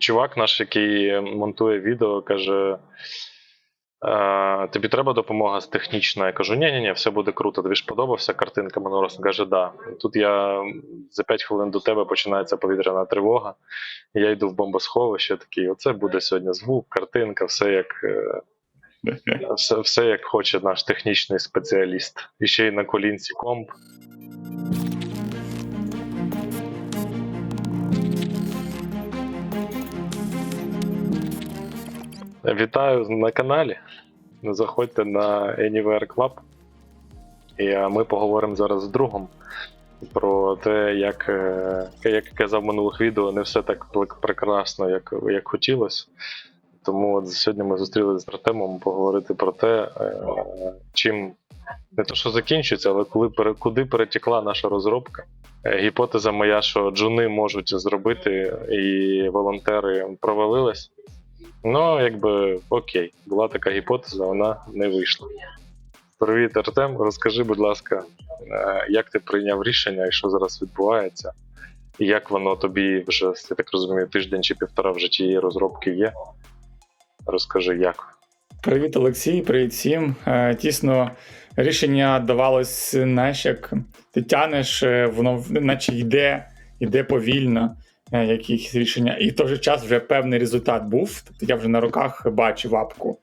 чувак наш, який монтує відео, каже: е, тобі треба допомога з технічною. Я кажу, ні, ні, ні, все буде круто. Тобі ж подобався картинка минулого каже, да. Тут я за 5 хвилин до тебе починається повітряна тривога. Я йду в бомбосховище, такий, оце буде сьогодні звук, картинка, все як. е, Все, все як хоче наш технічний спеціаліст. І ще й на колінці комп. Вітаю на каналі. Заходьте на Anywhere Club. І ми поговоримо зараз з другом про те, як, е, як казав в минулих відео, не все так прекрасно, як, як хотілося. Тому от сьогодні ми зустрілися з Артемом поговорити про те, е, чим не то, що закінчується, але коли куди перетекла наша розробка. Е, Гіпотеза моя, що джуни можуть зробити, і волонтери провалились. Ну, якби окей, була така гіпотеза, вона не вийшла. Привіт, Артем. Розкажи, будь ласка, е, як ти прийняв рішення і що зараз відбувається? І як воно тобі вже, я так розумію, тиждень чи півтора вже тієї розробки є? Розкажи, як. Привіт, Олексій, привіт всім. Е, Тісно рішення давалось, знаєш, як ти тянеш, е, воно наче йде, йде повільно, е, якісь рішення, і в той же час вже певний результат був. Тобто я вже на руках бачив апку.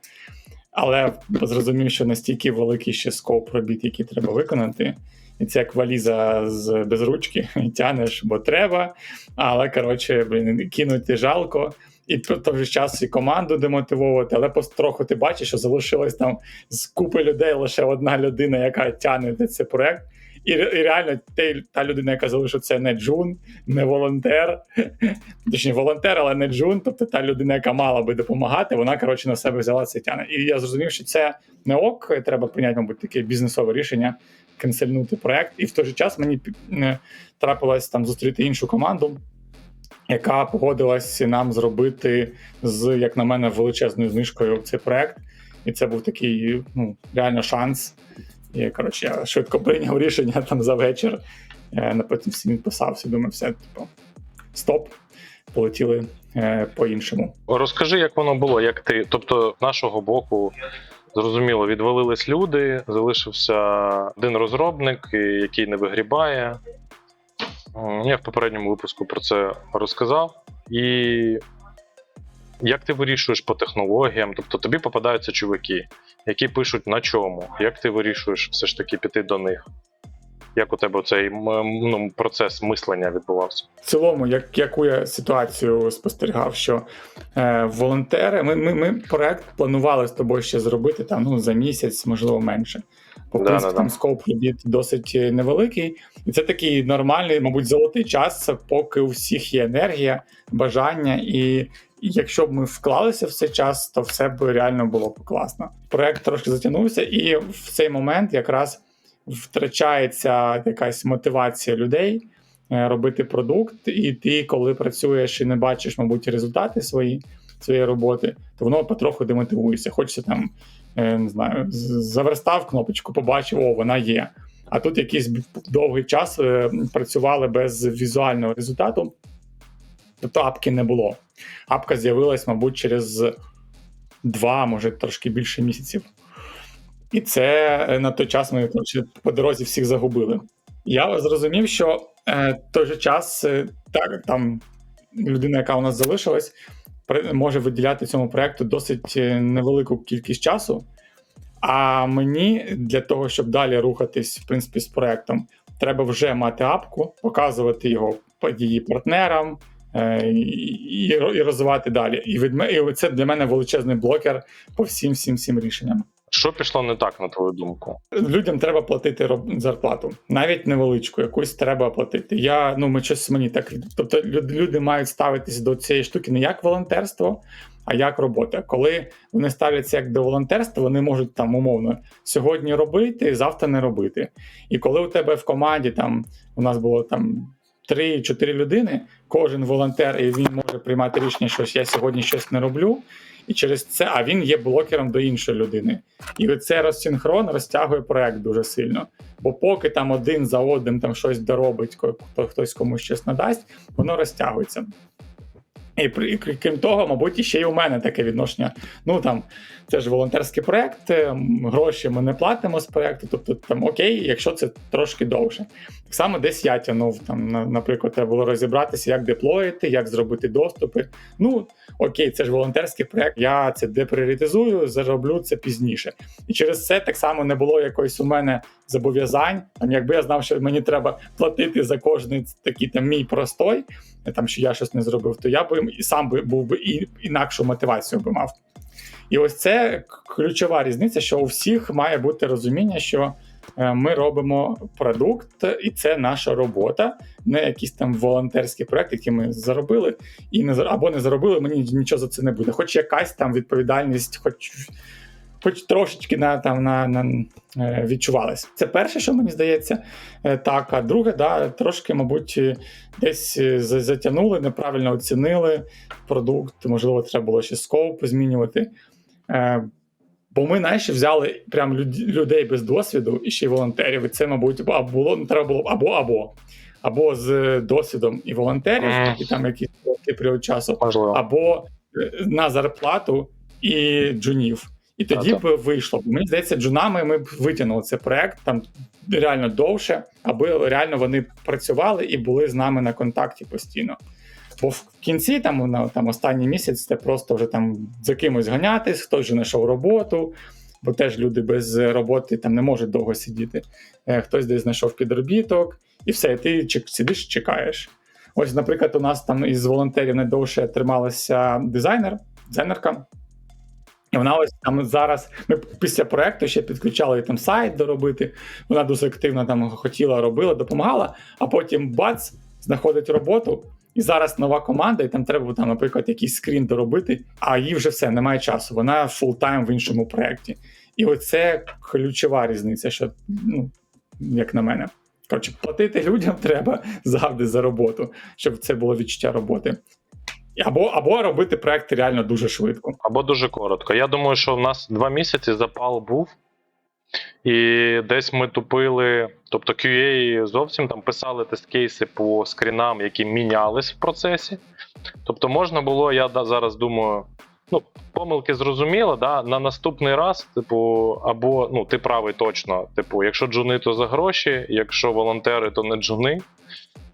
Але зрозумів, що настільки великий ще скоп робіт, які треба виконати. І це як валіза з без ручки, тянеш, бо треба. Але коротше, блін, кинути жалко. І в той час і команду демотивовувати, але потроху ти бачиш, що залишилось там з купи людей лише одна людина, яка тягне цей проект. І, і реально те- та людина, яка залишиться, це не джун, не волонтер, точніше волонтер, але не джун. Тобто та людина, яка мала би допомагати, вона коротше на себе взяла це тягне. І я зрозумів, що це не ок. Треба прийняти, мабуть, таке бізнесове рішення, канцельнути проект. І в той же час мені трапилось там зустріти іншу команду яка погодилась нам зробити з, як на мене, величезною знижкою цей проект. І це був такий ну, реально шанс. І коротше, я швидко прийняв рішення там за вечір. Е, на потім всім відписався, думаю, все, типу, стоп, полетіли е, по-іншому. Розкажи, як воно було, як ти. Тобто, нашого боку, зрозуміло, відвалились люди, залишився один розробник, який не вигрібає. Я в попередньому випуску про це розказав. І як ти вирішуєш по технологіям? Тобто тобі попадаються чуваки, які пишуть на чому, як ти вирішуєш все ж таки піти до них? Як у тебе цей ну, процес мислення відбувався? В цілому, як, яку я ситуацію спостерігав, що е, волонтери, ми, ми, ми проект планували з тобою ще зробити там ну, за місяць, можливо, менше. В Да, принципі, да, там да. скоп робіт досить е, невеликий, і це такий нормальний, мабуть, золотий час, поки у всіх є енергія, бажання, і, якщо б ми вклалися в цей час, то все б реально було б класно. Проект трошки затягнувся, і в цей момент якраз втрачається якась мотивація людей е, робити продукт, і ти, коли працюєш і не бачиш, мабуть, результати свої, своєї роботи, то воно потроху демотивується. Хочеться там, е, не знаю, заверстав кнопочку, побачив, о, вона є. А тут якийсь довгий час е, працювали без візуального результату, тобто апки не було. Апка з'явилась, мабуть, через два, може трошки більше місяців. І це е, на той час ми по дорозі всіх загубили. Я зрозумів, що е, той же час е, так, там людина, яка у нас залишилась, може виділяти цьому проекту досить е, невелику кількість часу. А мені для того, щоб далі рухатись, в принципі, з проектом, треба вже мати апку, показувати його її партнерам. Е, І, і, розвивати далі. І, від, і це для мене величезний блокер по всім всім всім рішенням. Що пішло не так, на твою думку? Людям треба платити зарплату, навіть невеличку, якусь треба платити. Я ну ми щось мені так. Тобто люди мають ставитися до цієї штуки не як волонтерство, а як робота. Коли вони ставляться як до волонтерства, вони можуть там умовно сьогодні робити, завтра не робити. І коли у тебе в команді там у нас було там. Три-чотири людини, кожен волонтер, і він може приймати рішення, що я сьогодні щось не роблю, і через це, а він є блокером до іншої людини. І це розсинхрон розтягує проект дуже сильно. Бо поки там один за одним там щось доробить, хто- хтось комусь щось надасть, воно розтягується. І, крім того, мабуть, ще й у мене таке відношення. Ну там це ж волонтерський проект, е, гроші ми не платимо з проекту, тобто там окей, якщо це трошки довше. Так само десь я тягнув, там, наприклад, треба було розібратися, як деплоїти, як зробити доступи. Ну окей, це ж волонтерський проект. Я це депріоритизую, зароблю це пізніше. І через це так само не було якоїсь у мене зобов'язань. Якби я знав, що мені треба платити за кожний такий там мій простой, там що я щось не зробив, то я би і сам би був би інакшу мотивацію би мав. І ось це ключова різниця, що у всіх має бути розуміння, що е, ми робимо продукт, і це наша робота, не якийсь там волонтерський проект, який ми заробили, і не або не заробили, мені нічого за це не буде. Хоч якась там відповідальність, хоч, хоч трошечки на, там, на, на, е, відчувалась. Це перше, що мені здається, е, так. А друге, да, трошки, мабуть, е, десь затягнули, неправильно оцінили продукт, можливо, треба було ще скоуп змінювати. Бо ми знаєш, взяли прям людей без досвіду і ще й волонтерів. І це, мабуть, або було треба було або або. Або з досвідом і волонтерів, і там короткий період часу, або на зарплату і джунів. І тоді б вийшло. Мені здається, джунами ми б витягнули цей проект там реально довше, аби реально вони працювали і були з нами на контакті постійно. Бо в кінці, там, на там, останній місяць, це просто вже там за кимось ганятись, хтось вже знайшов роботу, бо теж люди без роботи там не можуть довго сидіти. Е, Хтось десь знайшов підробіток, і все, і ти чек- сидиш, чекаєш. Ось, наприклад, у нас там із волонтерів найдовше трималася дизайнер, дизайнерка. І вона ось там зараз. Ми після проекту ще підключали там сайт доробити. Вона дуже активно там хотіла, робила, допомагала, а потім бац, знаходить роботу. І зараз нова команда, і там треба, там, наприклад, якийсь скрін доробити, а їй вже все, немає часу. Вона фултайм в іншому проєкті. І оце ключова різниця, що, ну, як на мене. Коротше, платити людям треба завжди за роботу, щоб це було відчуття роботи. Або, або робити проекти реально дуже швидко. Або дуже коротко. Я думаю, що в нас два місяці запал був, і десь ми тупили. Тобто QA зовсім там писали тест-кейси по скрінам, які мінялись в процесі. Тобто, можна було, я зараз думаю, ну, помилки зрозуміло, да? на наступний раз, типу, або ну, ти правий точно. Типу, якщо джуни, то за гроші, якщо волонтери, то не джуни.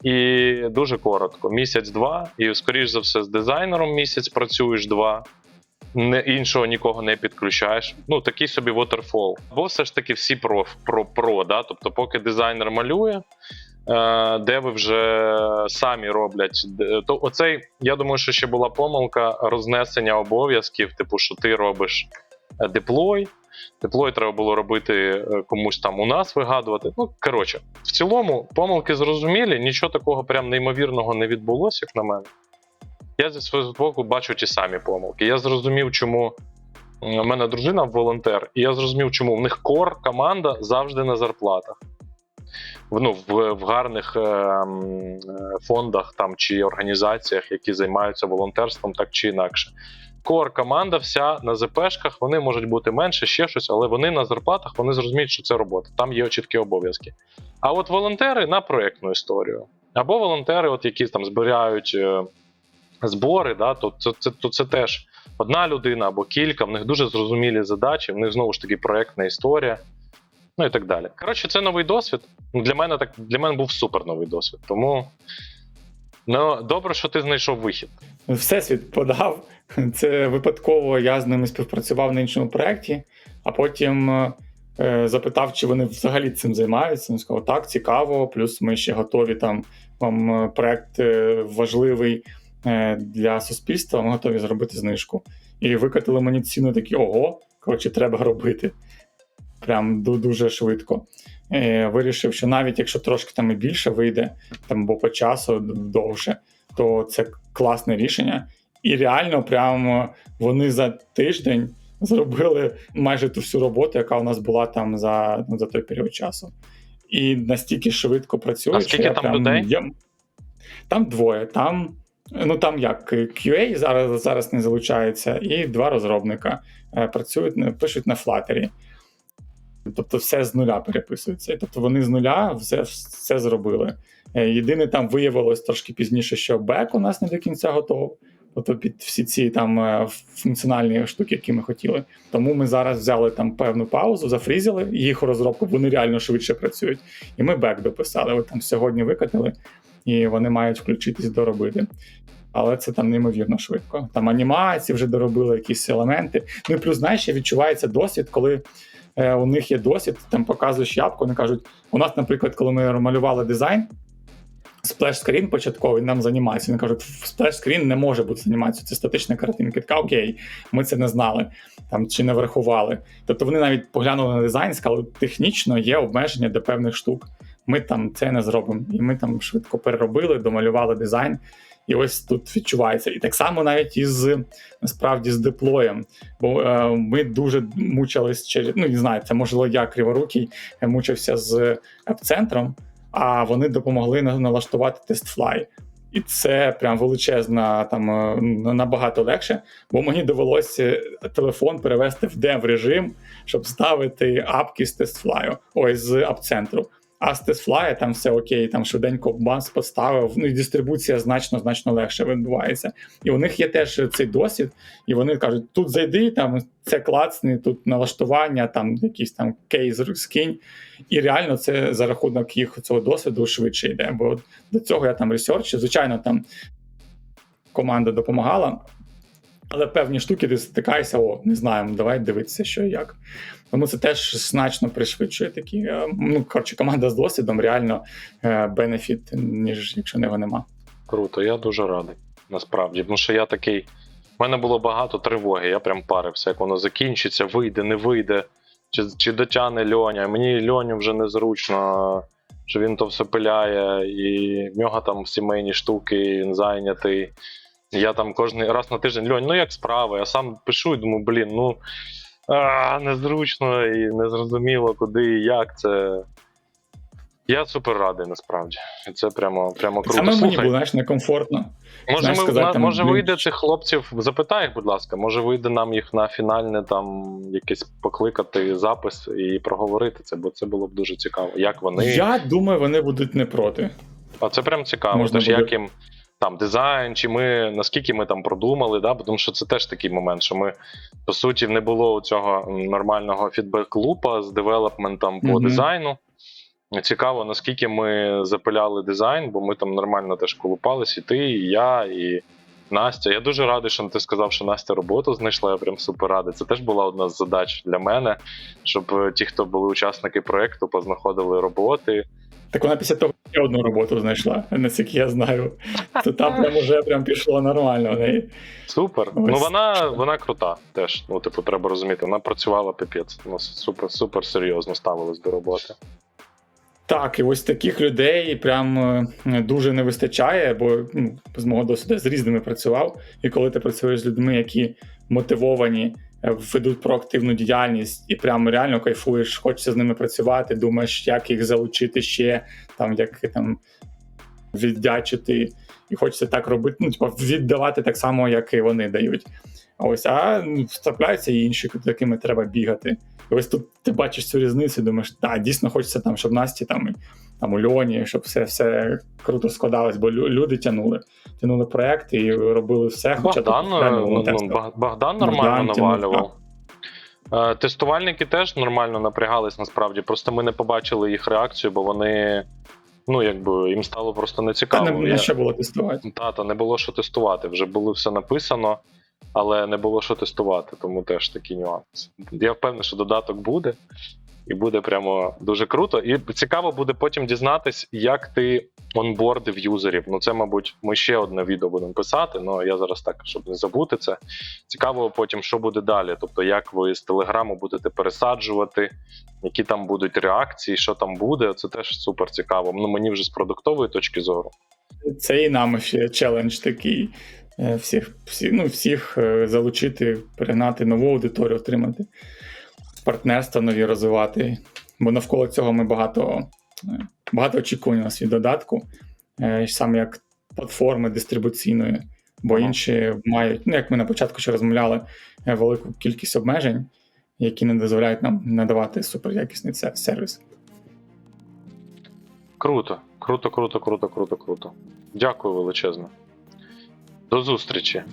І дуже коротко: місяць-два, і скоріш за все, з дизайнером місяць працюєш два. Не іншого нікого не підключаєш. Ну такий собі waterfall. Або все ж таки всі про, про, про да? Тобто, поки дизайнер малює, е, де ви вже самі роблять. То оцей, я думаю, що ще була помилка рознесення обов'язків, типу, що ти робиш е, деплой. Деплой треба було робити е, комусь там у нас вигадувати. Ну, коротше, в цілому, помилки зрозумілі, нічого такого прям неймовірного не відбулося, як на мене. Я зі свого боку бачу ті самі помилки. Я зрозумів, чому у мене дружина волонтер, і я зрозумів, чому в них кор команда завжди на зарплатах. В, ну, в, в гарних е, е, фондах там, чи організаціях, які займаються волонтерством так чи інакше. Кор команда вся на ЗПшках, вони можуть бути менше, ще щось, але вони на зарплатах вони зрозуміють, що це робота. Там є чіткі обов'язки. А от волонтери на проєктну історію. Або волонтери, от які там збирають е, збори, да, то, це, це, то це теж одна людина або кілька, в них дуже зрозумілі задачі, в них знову ж таки проєктна історія. Ну і так далі. Коротше, це новий досвід. Ну, Для мене так для мене був супер новий досвід. Тому ну, добре, що ти знайшов вихід. Всесвіт подав. Це випадково я з ними співпрацював на іншому проєкті, а потім е, запитав, чи вони взагалі цим займаються. Він сказав, так, цікаво. Плюс ми ще готові там вам е, проєкт е, важливий е, для суспільства. Ми готові зробити знижку. І викатили мені ціну такі: ого, коротше, треба робити. Прям дуже швидко. Е, Вирішив, що навіть якщо трошки там і більше вийде, там або по часу довше, то це класне рішення. І реально, прямо вони за тиждень зробили майже ту всю роботу, яка у нас була там за, ну, за той період часу. І настільки швидко працює. А скільки там прям, людей? Я... Там двоє. Там, ну там як QA зараз, зараз не залучається, і два розробника е, працюють, пишуть на Flutter. Тобто все з нуля переписується. І Тобто вони з нуля все, все зробили. Е, Єдине, там виявилось трошки пізніше, що бек у нас не до кінця готов. Ото під всі ці там е, функціональні штуки, які ми хотіли. Тому ми зараз взяли там певну паузу, зафрізили їх розробку, вони реально швидше працюють. І ми бек дописали. От там сьогодні викатили, і вони мають включитись доробити. Але це там неймовірно швидко. Там анімації вже доробили якісь елементи. Ну і плюс, знаєш, відчувається досвід, коли е, у них є досвід, там показуєш ябку, вони кажуть: у нас, наприклад, коли ми малювали дизайн, сплеш-скрін початковий нам з анімацією. Вони кажуть, сплеш-скрін не може бути з це статична картинка. Така окей, ми це не знали там чи не врахували. Тобто вони навіть поглянули на дизайн сказали, технічно є обмеження до певних штук. Ми там це не зробимо. І ми там швидко переробили, домалювали дизайн. І ось тут відчувається. І так само навіть із насправді з деплоєм. Бо е, ми дуже мучились через, ну не знаю, це можливо я криворукий мучився з епцентром, а вони допомогли налаштувати налаштувати TestFly. І це прям величезна, там е, набагато легше, бо мені довелося телефон перевести в дев режим, щоб ставити апки з TestFly, ой, з апцентру. А з там все окей, там швиденько банс поставив. Ну і дистрибуція значно значно легше відбувається. І у них є теж цей досвід, і вони кажуть: тут зайди, там це клацни, тут налаштування, там якийсь там кейс скинь. І реально це за рахунок їх цього досвіду швидше йде. Бо до цього я там ресерчу. Звичайно, там команда допомагала. Але певні штуки ти стикаєшся, о, не знаємо, давай дивитися, що і як. Тому це теж значно пришвидшує такі. е, Ну, коротше, команда з досвідом реально е, бенефіт, ніж якщо його нема. Круто, я дуже радий. Насправді, тому що я такий. У мене було багато тривоги, я прям парився, як воно закінчиться, вийде, не вийде, чи, чи дотягне Льоня. Мені Льоню вже незручно, що він то все пиляє, і в нього там сімейні штуки, він зайнятий. Я там кожен раз на тиждень Льонь, ну як справи? Я сам пишу і думаю, блін, ну а, незручно і незрозуміло, куди і як це. Я супер радий насправді. І це прямо, прямо круто. Саме мені було знаєш, некомфортно. Може, Знаєш, ми, сказати, на- там, може вийде цих хлопців, запитай їх, будь ласка, може вийде нам їх на фінальне там якесь покликати запис і проговорити це, бо це було б дуже цікаво. Як вони. Я думаю, вони будуть не проти. А це прям цікаво. Можна Тож буде- як їм там дизайн, чи ми наскільки ми там продумали, да? тому що це теж такий момент, що ми по суті не було цього нормального фідбек-лупа з девелопментом по Мгм. дизайну. Цікаво, наскільки ми запиляли дизайн, бо ми там нормально теж колупались, і ти, і я, і Настя. Я дуже радий, що ти сказав, що Настя роботу знайшла. Я прям супер радий. Це теж була одна з задач для мене, щоб е, ті, хто були учасники проєкту, познаходили роботи. Так вона після того ще одну роботу знайшла, наскільки я знаю. То там прям уже прям пішло нормально в неї. Супер. Ось. Ну вона, вона крута теж. Ну, типу, треба розуміти. Вона працювала піпець. Ну, супер, супер серйозно ставилась до роботи. Так, і ось таких людей прям е, дуже не вистачає, бо ну, з мого досвіду з різними працював. І коли ти працюєш з людьми, які мотивовані, ведуть проактивну діяльність, і прям реально кайфуєш, хочеться з ними працювати, думаєш, як їх залучити ще, там як там віддячити, і хочеться так робити, ну, типу, віддавати так само, як і вони дають. Ось, а ну, трапляються і інші, якими треба бігати. І ось тут ти бачиш цю різницю, думаєш, так, дійсно хочеться там, щоб Насті там, там у Льоні, щоб все, все круто складалось, бо люди тягнули. Тягнули проект і робили все. Хоча Богдан, реально ну, Богдан Богдан нормально тягнув, навалював. Е, Тестувальники теж нормально напрягались насправді. Просто ми не побачили їх реакцію, бо вони. Ну, якби їм стало просто Та нецікаво. не, Я- на що було тестувати. Тата, не було що тестувати. Вже було все написано, але не було що тестувати, тому теж такі нюанси. Я впевнений, що додаток буде, і буде прямо дуже круто. І цікаво буде потім дізнатись, як ти онбордив юзерів. Ну, це, мабуть, ми ще одне відео будемо писати, але я зараз так, щоб не забути це. Цікаво потім, що буде далі. Тобто, як ви з телеграму будете пересаджувати, які там будуть реакції, що там буде. Це теж супер цікаво. Ну, мені вже з продуктової точки зору. Це і нам ще челендж такий. е, Всіх, всі, ну, всіх е, залучити, перегнати нову аудиторію, отримати партнерства нові розвивати. Бо навколо цього ми багато, е, багато очікувань у нас від додатку, е, саме як платформи дистрибуційної, бо інші мають, ну як ми на початку ще розмовляли, е, велику кількість обмежень, які не дозволяють нам надавати суперякісний сервіс. Круто, круто, круто, круто, круто, круто. Дякую величезно. До зустрічі!